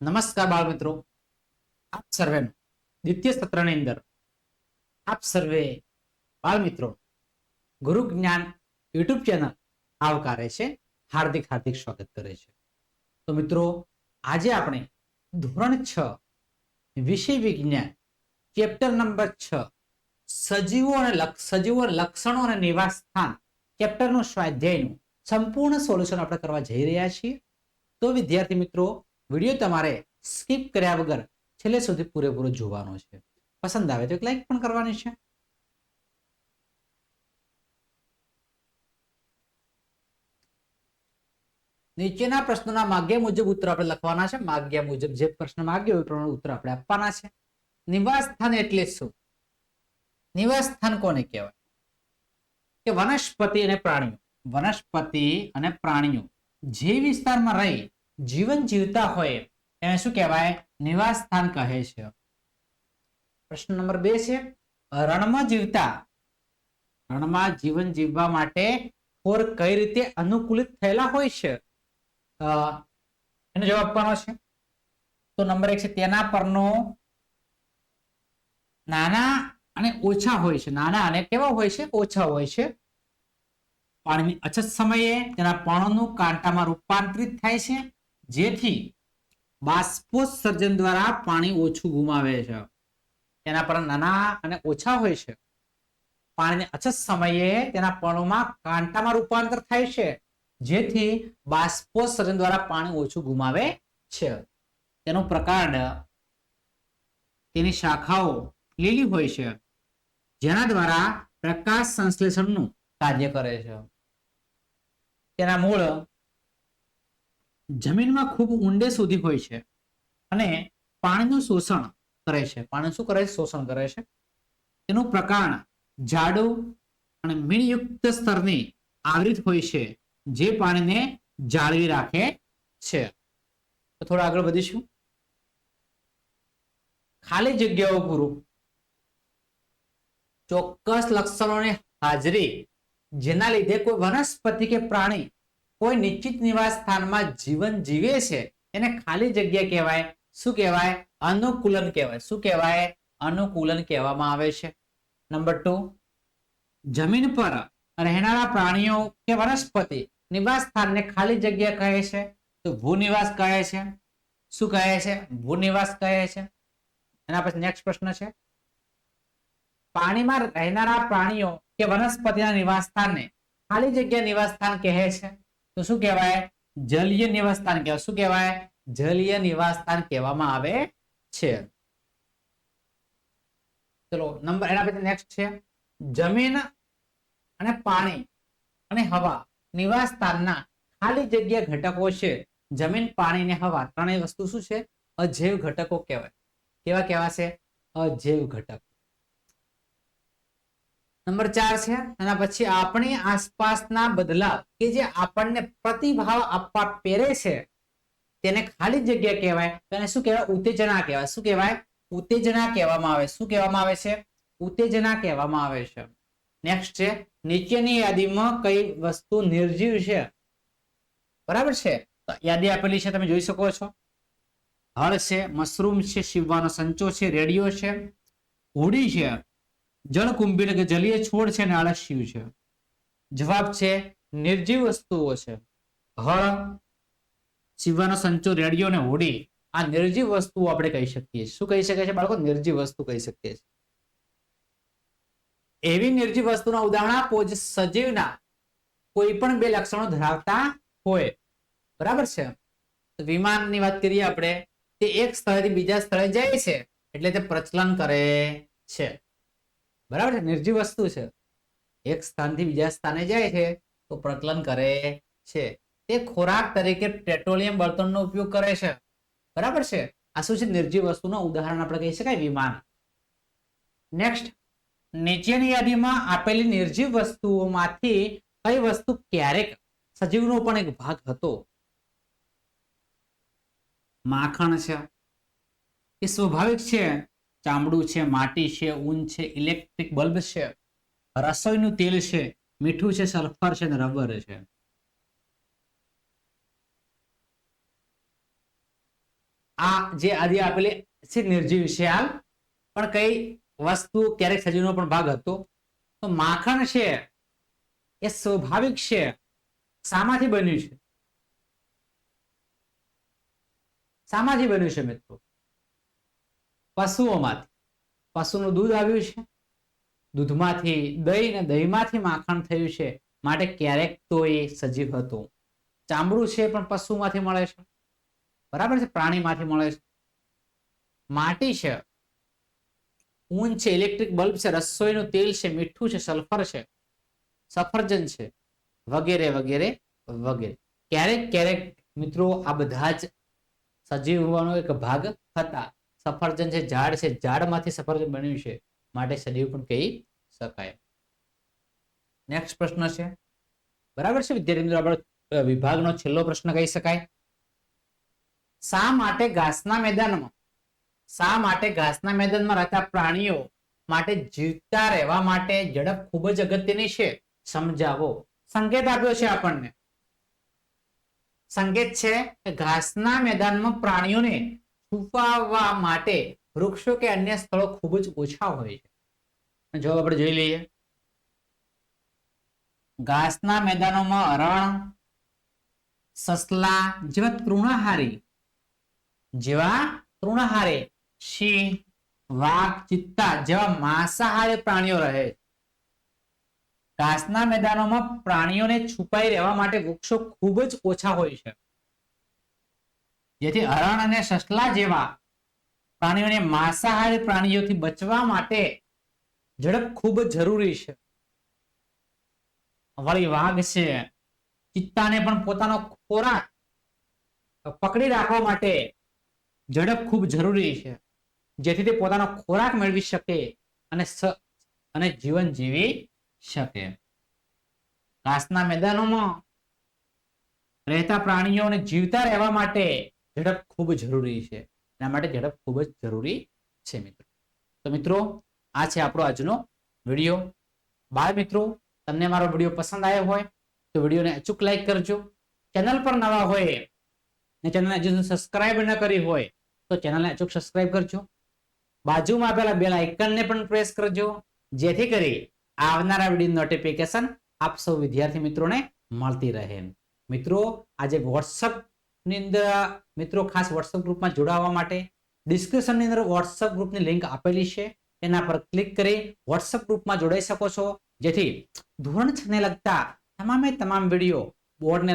નમસ્કાર બાળ મિત્રો આપ સર્વેનું દ્વિતીય સત્રની અંદર આપ સર્વે બાળ મિત્રો ગુરુ જ્ઞાન યુટ્યુબ ચેનલ આવકારે છે, હાર્દિક હાર્દિક સ્વાગત કરે છે. તો મિત્રો, આજે આપણે ધોરણ છ, વિષય વિજ્ઞાન, ચેપ્ટર નંબર છ, સજીવો અને સજીવો લક્ષણો અને નિવાસ સ્થાન, ચેપ્ટરનું સ્વાધ્યાયનું સંપૂર્ણ સોલ્યુશન આપણે કરવા જઈ રહ્યા છીએ. તો વિદ્યાર્થી મિત્રો વીડિયો તમારે સ્કીપ કર્યા વગર છેલ્લે સુધી પૂરેપૂરો જોવાનો છે. પસંદ આવે તો એક લાઈક પણ કરવાની છે. નીચેના પ્રશ્નોના માગ્ય મુજબ ઉત્તર આપણે લખવાના છે. માગ્ય મુજબ જે પ્રશ્ન માગ્યો એ પ્રમાણે ઉત્તર આપણે આપવાના છે. નિવાસ સ્થાન એટલે શું? નિવાસ સ્થાન કોને કહેવાય? કે વનસ્પતિ અને પ્રાણીઓ. વનસ્પતિ અને પ્રાણીઓ જે વિસ્તારમાં રહી જીવન જીવતા હોય એને શું કહેવાય? નિવાસ સ્થાન કહે છે. પ્રશ્ન નંબર બે છે, રણમાં જીવતા, રણમાં જીવન જીવવા માટે કોર કઈ રીતે અનુકૂલિત થયેલા હોય છે? એનો જવાબ આપવાનો છે. તો નંબર એક છે, તેના પરનો નાના અને ઓછા હોય છે. નાના અને કેવા હોય છે? ઓછા હોય છે. પાણીની અછત સમયે તેના પર્ણનું કાંટામાં રૂપાંતરિત થાય છે. જેથી બાષ્પોત્સર્જન દ્વારા પાણી ઓછું ગુમાવે છે. તેના પર નાના અને ઓછા હોય છે. પાણીની અછત સમયે તેના પણોમાં કાંટામાં રૂપાંતર થાય છે. જેથી બાષ્પોત્સર્જન દ્વારા પાણી ઓછું ગુમાવે છે. તેનો પ્રકાંડ તેની શાખાઓ લીલી હોય છે, જેના દ્વારા પ્રકાશ સંશ્લેષણનું કાર્ય કરે છે. તેના મૂળ જમીનમાં ખૂબ ઊંડે સુધી હોય છે અને પાણીનું શોષણ કરે છે. પાણી શું કરે છે? શોષણ કરે છે. તેનું પ્રકાંડ જાડું અને મીણયુક્ત સ્તરની આવૃત હોય છે જે પાણીને જાળવી રાખે છે. તો થોડા આગળ વધીશું. ખાલી જગ્યાઓ પૂરું ચોક્કસ લક્ષણોની હાજરી જેના લીધે કોઈ વનસ્પતિ કે પ્રાણી કોઈ નિશ્ચિત નિવાસ સ્થાનમાં જીવન જીવે છે, એને ખાલી જગ્યા કહેવાય. શું કહેવાય? અનુકૂલન કહેવાય. શું કહેવાય? અનુકૂલન કહેવામાં આવે છે. નંબર ટુ, જમીન પર રહેનારા પ્રાણીઓ કે વનસ્પતિ નિવાસ સ્થાનને ખાલી જગ્યા કહે છે? તો ભૂનિવાસ કહે છે. શું કહે છે? ભૂનિવાસ કહે છે. એના પછી નેક્સ્ટ પ્રશ્ન છે. પાણીમાં રહેનારા પ્રાણીઓ કે વનસ્પતિના નિવાસ સ્થાનને ખાલી જગ્યા નિવાસ સ્થાન કહે છે. તો શું કહેવાય? જલીય નિવાસ કહેવાય. શું કહેવાય? જલીય નિવાસ કહેવામાં આવે છે. ચલો, નંબર એના પછી નેક્સ્ટ છે. જમીન અને પાણી અને હવા નિવાસ સ્થાનના ખાલી જગ્યા ઘટકો છે. જમીન, પાણી અને હવા ત્રણેય વસ્તુ શું છે? અજૈવ ઘટકો કહેવાય. કેવા છે અજૈવ ઘટક. નંબર ચાર છે. એના પછી આપણી આસપાસના બદલાવ કે જે આપણને પ્રતિભાવ આપવા પહેરે છે, તેને ખાલી જગ્યા કહેવાય. તેને શું કહેવાય? ઉત્તેજના કહેવાય. શું કહેવાય? ઉત્તેજના કહેવામાં આવે. શું કહેવામાં આવે છે? ઉત્તેજના કહેવામાં આવે છે. નેક્સ્ટ છે. નીચેની યાદીમાં કઈ વસ્તુ નિર્જીવ છે? બરાબર છે? યાદી આપેલી છે, તમે જોઈ શકો છો. હળ છે, મશરૂમ છે, શિવવાનો સંચો છે, રેડિયો છે, હોડી છે. જળ કુંભી એટલે કે જલીય છોડ છે અને આળસ્યું છે. જવાબ છે નિર્જીવ વસ્તુઓ છે. હળ સીવાનો સંચો રેડિયો અને હોડી, આ નિર્જીવ વસ્તુઓ આપણે કહી શકીએ. શું કહી શકાય છે બાળકો? નિર્જીવ વસ્તુ કહી શકીએ છીએ. એવી નિર્જીવ વસ્તુના ઉદાહરણ આપો જે સજીવના કોઈ પણ બે લક્ષણો ધરાવતા હોય. બરાબર છે? વિમાનની વાત કરીએ આપણે, તે એક સ્થળેથી બીજા સ્થળે જાય છે, એટલે તે પ્રચલન કરે છે. બરાબર છે? નિર્જીવ વસ્તુ છે. એક સ્થાનથી બીજા સ્થાને જાય છે તો પ્રચલન કરે છે. તે ખોરાક તરીકે પેટ્રોલિયમ બળતણનો ઉપયોગ કરે છે. બરાબર છે? આ શું છે? નિર્જીવ વસ્તુનું ઉદાહરણ આપણે કહી શકાય? વિમાન. નેક્સ્ટ નીચેની યાદીમાં આપેલી નિર્જીવ વસ્તુઓમાંથી કઈ વસ્તુ ક્યારેક સજીવનો પણ એક ભાગ હતો? માખણ છે. એ સ્વાભાવિક છે. ચામડું છે, માટી છે, ઊન છે ઇલેક્ટ્રિક બલ્બ છે, રસોઈનું તેલ છે, મીઠું છે સલ્ફર છે અને રબર છે. આ જે આજે આપેલી છે નિર્જીવ વિશાલ, પણ કઈ વસ્તુ ક્યારેક સજીવનો પણ ભાગ હતો? તો માખણ છે, એ સ્વાભાવિક છે, શામાંથી બન્યું છે? શામાંથી બન્યું છે મિત્રો? પશુઓમાંથી. પશુનું દૂધ આવ્યું છે. દૂધમાંથી દહીં ને દહીંમાંથી માખણ થયું છે. માટે ક્યારેક તો એ સજીવ હતું. ચામડું છે પણ પશુમાંથી મળે છે. બરાબર છે? પ્રાણીમાંથી મળે છે. માટી છે. ઊન છે, ઇલેક્ટ્રિક બલ્બ છે, રસોઈનું તેલ છે, મીઠું છે, સલ્ફર છે. સફરજન છે. વગેરે વગેરે વગેરે. ક્યારેક ક્યારેક મિત્રો આ બધા જ સજીવ હોવાનો એક ભાગ હતા. સફરજન છે ઝાડ છે, ઝાડમાંથી સફરજન બન્યું છે, માટે સજીવ પણ કહી શકાય. નેક્સ્ટ પ્રશ્ન છે. બરાબર છે વિદ્યાર્થી મિત્રો? આપણો વિભાગનો છેલ્લો પ્રશ્ન કહી શકાય. શા માટે ઘાસના મેદાનમાં, શા માટે ઘાસના મેદાનમાં રહેતા પ્રાણીઓ માટે જીવતા રહેવા માટે ઝડપ ખૂબ જ અગત્યની છે? સમજાવો. સંકેત આપ્યો છે આપણને. સંકેત છે કે ઘાસના મેદાનમાં પ્રાણીઓને છુપાવવા માટે વૃક્ષો કે અન્ય સ્થળો ખૂબ જ ઓછા હોય છે. જવાબ આપણે જોઈ લઈએ. ઘાસના મેદાનોમાં અરણ સસલા જેવા તૃણાહારી જેવા તૃણાહારી સિંહ, વાઘ, ચિત્તા જેવા માંસાહારી પ્રાણીઓ રહે છે. ઘાસના મેદાનોમાં પ્રાણીઓને છુપાઈ રહેવા માટે વૃક્ષો ખૂબ જ ઓછા હોય છે. જેથી હરણ અને સસલા જેવા પ્રાણીઓને માંસાહારી પ્રાણીઓથી બચવા માટે ઝડપ ખૂબ જરૂરી છે. વળી વાઘ છે, ચિત્તાને પણ પોતાનો ખોરાક પકડી રાખવા માટે ઝડપ ખૂબ જરૂરી છે. જેથી તે પોતાનો ખોરાક મેળવી શકે અને અને જીવન જીવી શકે. ઘાસના મેદાનોમાં રહેતા પ્રાણીઓને જીવતા રહેવા માટે ઝડપ ખૂબ જરૂરી છે. એના માટે ઝડપ ખૂબ જ જરૂરી છે મિત્રો. તો મિત્રો, આ છે આપણો આજનો વીડિયો. બાળ મિત્રો, તમને મારો વીડિયો પસંદ આવ્યો હોય તો વિડીયોને અચૂક લાઈક કરજો. ચેનલ પર નવા હોય ને ચેનલને હજુ સબસ્ક્રાઇબ ન કરી હોય તો ચેનલને અચૂક સબસ્ક્રાઇબ કરજો. બાજુમાં આપેલા બેલ આઇકનને પણ પ્રેસ કરજો. જેથી કરી આવનારા વીડિયો નોટિફિકેશન આપ સૌ વિદ્યાર્થી મિત્રોને મળતી રહે. મિત્રો, આજે વોટ્સઅપ ની અંદર મિત્રો ખાસ વોટ્સઅપ ગ્રુપમાં જોડાવા માટે ડિસ્ક્રિપ્શનની અંદર વોટ્સઅપ ગ્રુપની લિંક આપેલી છે. તેના પર ક્લિક કરી વોટ્સઅપ ગ્રુપમાં જોડાઈ શકો છો. જેથી ધોરણ છ ને લગતા તમામે તમામ વીડિયો બોર્ડને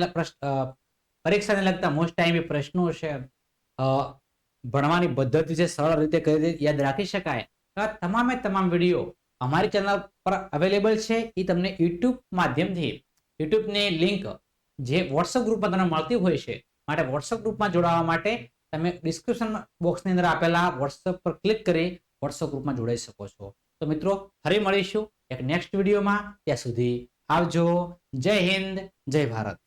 પરીક્ષાને લગતા મોસ્ટ ટાઈમ પ્રશ્નો છે ભણવાની પદ્ધતિ છે, સરળ રીતે કઈ યાદ રાખી શકાય. તમામે તમામ વીડિયો અમારી ચેનલ પર અવેલેબલ છે. એ તમને યુટ્યુબ માધ્યમથી યુટ્યુબની લિંક જે વોટ્સઅપ ગ્રુપમાં તમને મળતી હોય છે માટે વોટ્સઅપ ગ્રુપમાં જોડાવા માટે તમે ડિસ્ક્રિપ્શન બોક્સની અંદર આપેલા વોટ્સઅપ પર ક્લિક કરી વોટ્સઅપ ગ્રુપમાં જોડાઈ શકો છો. તો મિત્રો, ફરી મળીશું એક નેક્સ્ટ વિડીયોમાં ત્યાં સુધી આવજો. જય હિન્દ, જય ભારત.